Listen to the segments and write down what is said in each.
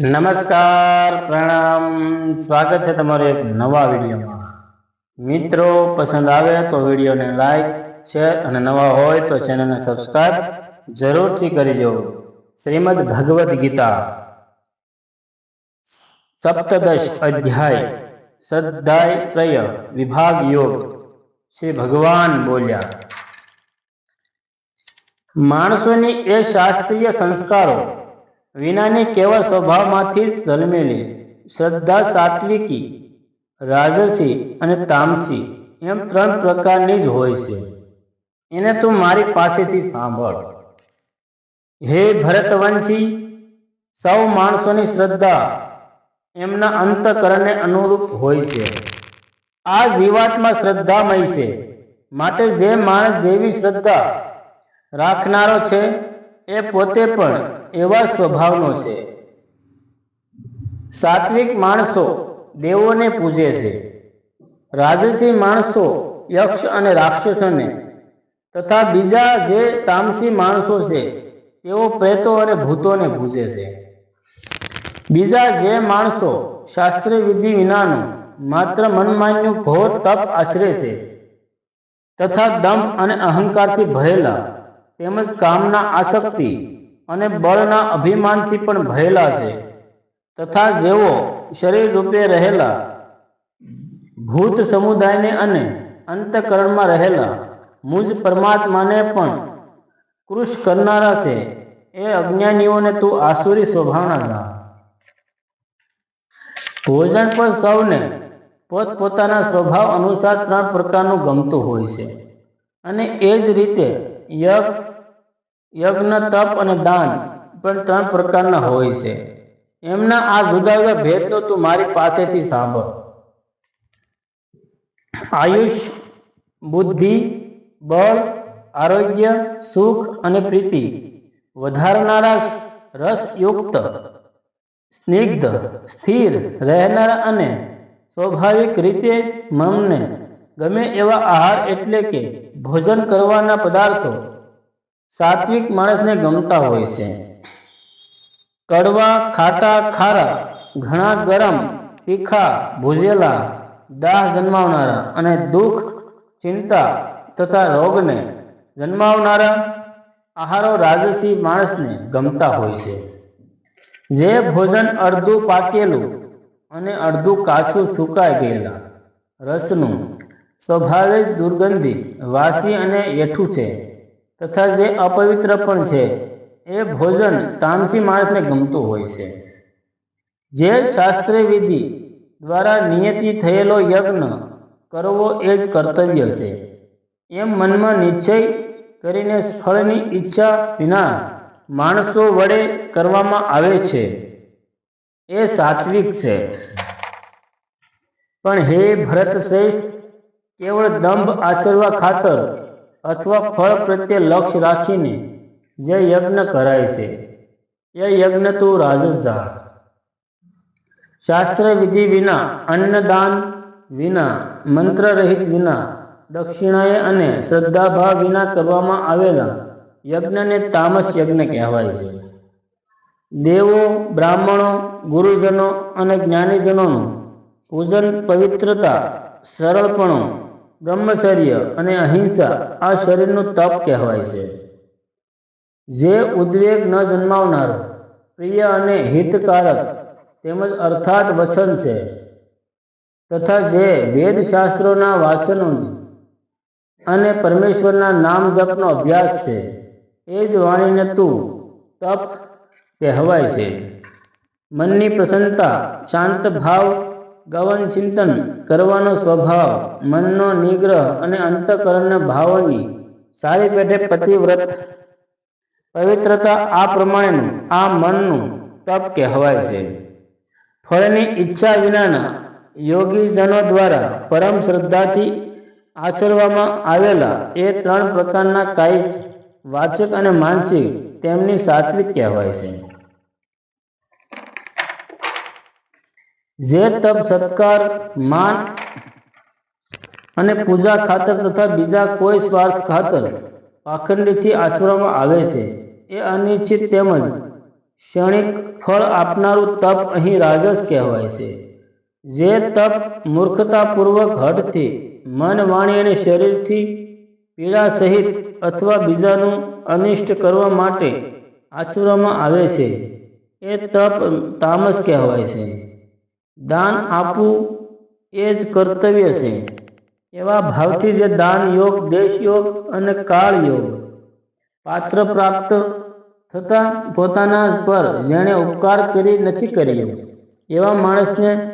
નમસ્કાર, પ્રણામ. સ્વાગત છે તમારો એક નવા વિડીયોમાં. મિત્રો, પસંદ આવે તો વિડીયોને લાઈક શેર અને નવા હોય તો ચેનલને સબસ્ક્રાઈબ જરૂરથી કરી દો. શ્રીમદ ભગવદ્ ગીતા. સપ્તદશ અધ્યાય સદ્ધાય ત્રય, વિભાગ યોગ. શ્રી ભગવાન બોલ્યા, માણસોની એ શાસ્ત્રીય સંસ્કારો વિનાની કેવળ સ્વભાવમાંથી જ જન્મેલી. શ્રદ્ધા સાત્વિકી, રાજસી અને તામસી એમ ત્રણ પ્રકારની જ હોય છે. એને તું મારી પાસેથી સાંભળ. હે ભરતવંશી, સૌ માણસોની શ્રદ્ધા એમના અંતકરણને અનુરૂપ હોય છે. આ જીવાતમાં શ્રદ્ધામય છે. માટે જે માણસ જેવી શ્રદ્ધા રાખનારો છે એ પોતે પણ એવા સ્વભાવનો છે. સાત્વિક માણસો દેવોને પૂજે છે. રાજસી માણસો યક્ષ અને રાક્ષસોને તથા બીજા જે તામસી માણસો છે, તેઓ પ્રેતો અને ભૂતોને પૂજે છે. બીજા જે માણસો શાસ્ત્રીય વિધિ વિનાનું માત્ર મનમાન્યું ઘોર તપ આશરે છે, તથા દમ અને અહંકારથી ભરેલા તેમજ કામના આસક્તિ અને બળના અભિમાનથી પણ ભરેલા છે. તથા જેઓ શરીર રૂપે રહેલા, ભૂત સમુદાયને અને અંતકરણમાં રહેલા, મુજ પરમાત્માને પણ કૃષ કરનારા છે, એ અજ્ઞાનીઓને તું આસુરી સ્વભાવના જા ભોજન પર સૌને પોતપોતાના સ્વભાવ અનુસાર ત્રણ પ્રકારનું ગમતું હોય છે. અને એ જ રીતે યજ્ઞ યજ્ઞ, તપ અને દાન પણ ત્રણ પ્રકારના હોય છે. એમના આ જુદા જુદા ભેદનો તું મારી પાસેથી સાંભળ. આયુષ, બુદ્ધિ, બળ, આરોગ્ય, સુખ અને પ્રીતિ વધારનારા રસયુક્ત, સ્નિગ્ધ, સ્થિર, રહેનારા અને સ્વાભાવિક રીતે મનને ગમે એવા આહાર એટલે કે ભોજન કરવાના પદાર્થો સાત્વિક માણસને ગમતા હોય છે. કડવા, ખાટા, ખારા, ઘણા ગરમ, તીખા, ભૂજેલા, દાહ જન્માવનારા અને દુઃખ, ચિંતા તથા રોગને જન્માવનારા આહારો રાજસી માણસને ગમતા હોય છે. જે ભોજન અડધું પાકેલું અને અડધું કાચું સુકાઈ ગયેલા, રસનું સ્વભાવે જ દુર્ગંધી વાસી અને એઠું છે, તથા જે અપવિત્ર પણ છે, એ ભોજન તામસી માણસને ગમતું હોય છે. જે શાસ્ત્રીય વિધિ દ્વારા નિયતિ થયેલો યજ્ઞ કરવો એ જ કર્તવ્ય છે. એમ મનમાં નિશ્ચય કરીને ફળની ઈચ્છા વિના માણસો વડે કરવામાં આવે છે. એ સાત્વિક છે. પણ હે ભરત શ્રેષ્ઠ કેવળ દંભ આચરવા ખાતર અથવા ફળ પ્રત્યે લક્ષ્ય રાખીને જે યજ્ઞ કરાય છે. એ યજ્ઞ તું રાજસ જા શાસ્ત્ર વિધિ વિના, અન્નદાન વિના મંત્ર રહિત વિના, દક્ષિણાએ અને શ્રદ્ધાભાવ વિના કરવામાં આવેલા યજ્ઞને તામસ યજ્ઞ કહેવાય છે. દેવો, બ્રાહ્મણો, ગુરુજનો અને જ્ઞાનીજનોનું પૂજન પવિત્રતા, સરળપણું બ્રહ્મચર્ય અને અહિંસા આ શરીરનું તપ કહેવાય છે. જે ઉદ્વેગ ન જન્માવનાર, પ્રિય અને હિતકારક તેમજ અર્થાત વચન છે તથા જે વેદશાસ્ત્રોના વાચનોની અને પરમેશ્વરના નામ જપનો અભ્યાસ છે, એ જ વાણીને તું તપ કહેવાય છે. મનની પ્રસન્નતા, શાંત ભાવ ગવન ચિંતન કરવાનો સ્વભાવ, મનનો નિગ્રહ અને અંતકરણના ભાવોની સારી પેઢે પતિવ્રત. પવિત્રતા આ પ્રમાણેનું, આ મનનું તપ કહેવાય છે. ફળની ઈચ્છા વિનાના યોગીજનો દ્વારા પરમ શ્રદ્ધાથી આચરવામાં આવેલા એ ત્રણ પ્રકારના કાયિક, વાચક અને માનસિક તેમની સાત્વિક કહેવાય છે. જે તપ, સત્કાર, માન અને પૂજા ખાતર તથા બીજા કોઈ સ્વાર્થ ખાતર પાખંડીથી આચરવામાં આવે છે, એ અનિશ્ચિત તેમજ ક્ષણિક ફળ આપનારું તપ અહીં રાજસ કહેવાય છે. જે તપ મૂર્ખતાપૂર્વક હઠથી, મન વાણી અને શરીરથી પીડા સહિત અથવા બીજાનું અનિષ્ટ કરવા માટે આચરવામાં આવે છે, એ તપ તામસ કહેવાય છે. દાન આપવું એ જ કર્તવ્ય છે. એવા ભાવથી જે દાન યોગ, દેશ યોગ અને કાળ યોગ. પાત્ર પ્રાપ્ત થતા પોતાના પર જેણે ઉપકાર કરી નથી કર્યો. એવા માણસને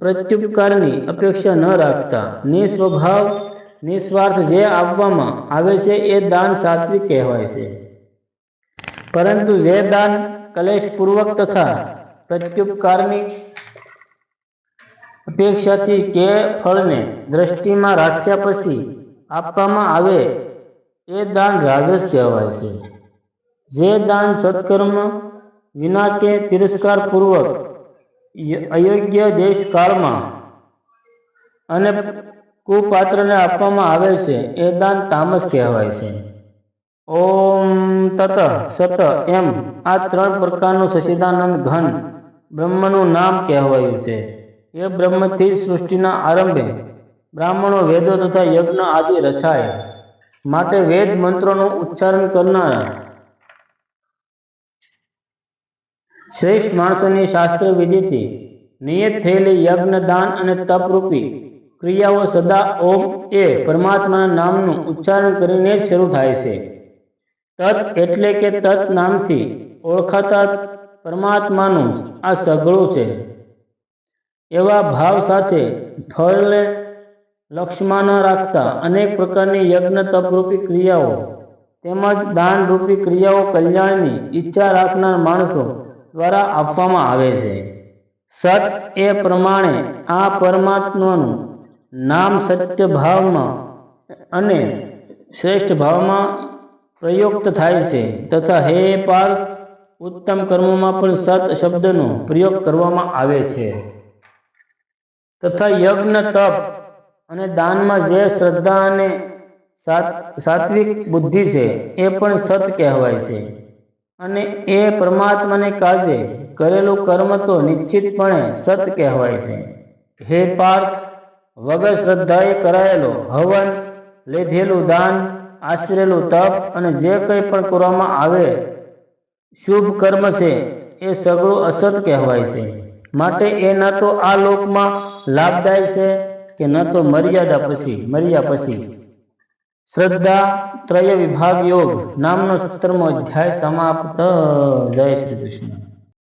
પ્રત્યુપકારની અપેક્ષા ન રાખતા. નિસ્વભાવ, નિસ્વાર્થ જે આપવામાં આવે છે એ દાન સાત્વિક કહેવાય છે. પરંતુ જે દાન કલેશપૂર્વક તથા પ્રત્યુપકારની અપેક્ષાથી કે ફળને દ્રષ્ટિમાં રાખ્યા પછી આપવામાં આવે એ દાન રાજસ કહેવાય છે. જે દાન સત્કર્મ વિના કે તિરસ્કારપૂર્વક અયોગ્ય અયોગ્ય દેશકાળમાં અને કુપાત્રને આપવામાં આવે છે એ દાન તામસ કહેવાય છે. ઓમ તત સત એમ આ ત્રણ પ્રકારનું સચિદાનંદ ઘન બ્રહ્મનું નામ કહેવાયું છે. એ બ્રહ્મથી સૃષ્ટિના આરંભે બ્રાહ્મણો વેદો તથા યજ્ઞ આદિ રચાયા. માટે વેદ મંત્રોનું ઉચ્ચારણ કરનારા શ્રેષ્ઠ માણસોની શાસ્ત્ર વિધિથી નિયત થયેલી યજ્ઞ દાન અને તપરૂપી ક્રિયાઓ સદા ઓમ એ પરમાત્માના નામનું ઉચ્ચારણ કરીને જ શરૂ થાય છે. તત એટલે કે તત નામથી ઓળખાતા પરમાત્માનું આ સઘળું છે. એવા ભાવ સાથે ફળને લક્ષ્યમાં ન રાખતા અનેક પ્રકારની યજ્ઞ તપરૂપી ક્રિયાઓ, તેમજ દાનરૂપી ક્રિયાઓ કલ્યાણની ઈચ્છા રાખનાર માણસો દ્વારા આપવામાં આવે છે. સત એ પ્રમાણે આ પરમાત્માનું નામ સત્ય ભાવમાં અને શ્રેષ્ઠ ભાવમાં પ્રયુક્ત થાય છે તથા હે પાર્થ, ઉત્તમ કર્મોમાં પણ સત શબ્દનો પ્રયોગ કરવામાં આવે છે. તથા યજ્ઞ તપ અને દાનમાં જે શ્રદ્ધા અને સાત્વિક બુદ્ધિ છે, એ પણ સત કહેવાય છે. અને એ પરમાત્માને કાજે કરેલું કર્મ તો નિશ્ચિતપણે સત કહેવાય છે. હે પાર્થ, વગર શ્રદ્ધાએ કરાયેલો હવન, લીધેલું દાન, આશરેલું તપ અને જે કંઈ પણ કરવામાં આવે, શુભ કર્મ છે, એ સગળું અસત કહેવાય છે. માટે એ ન તો આ લોકમાં લાભદાયક છે કે ન તો મર્યાદા પછી, મર્યા પછી. શ્રદ્ધા ત્રય વિભાગ યોગ નામનો સત્તરમો અધ્યાય સમાપ્ત. જય શ્રી કૃષ્ણ.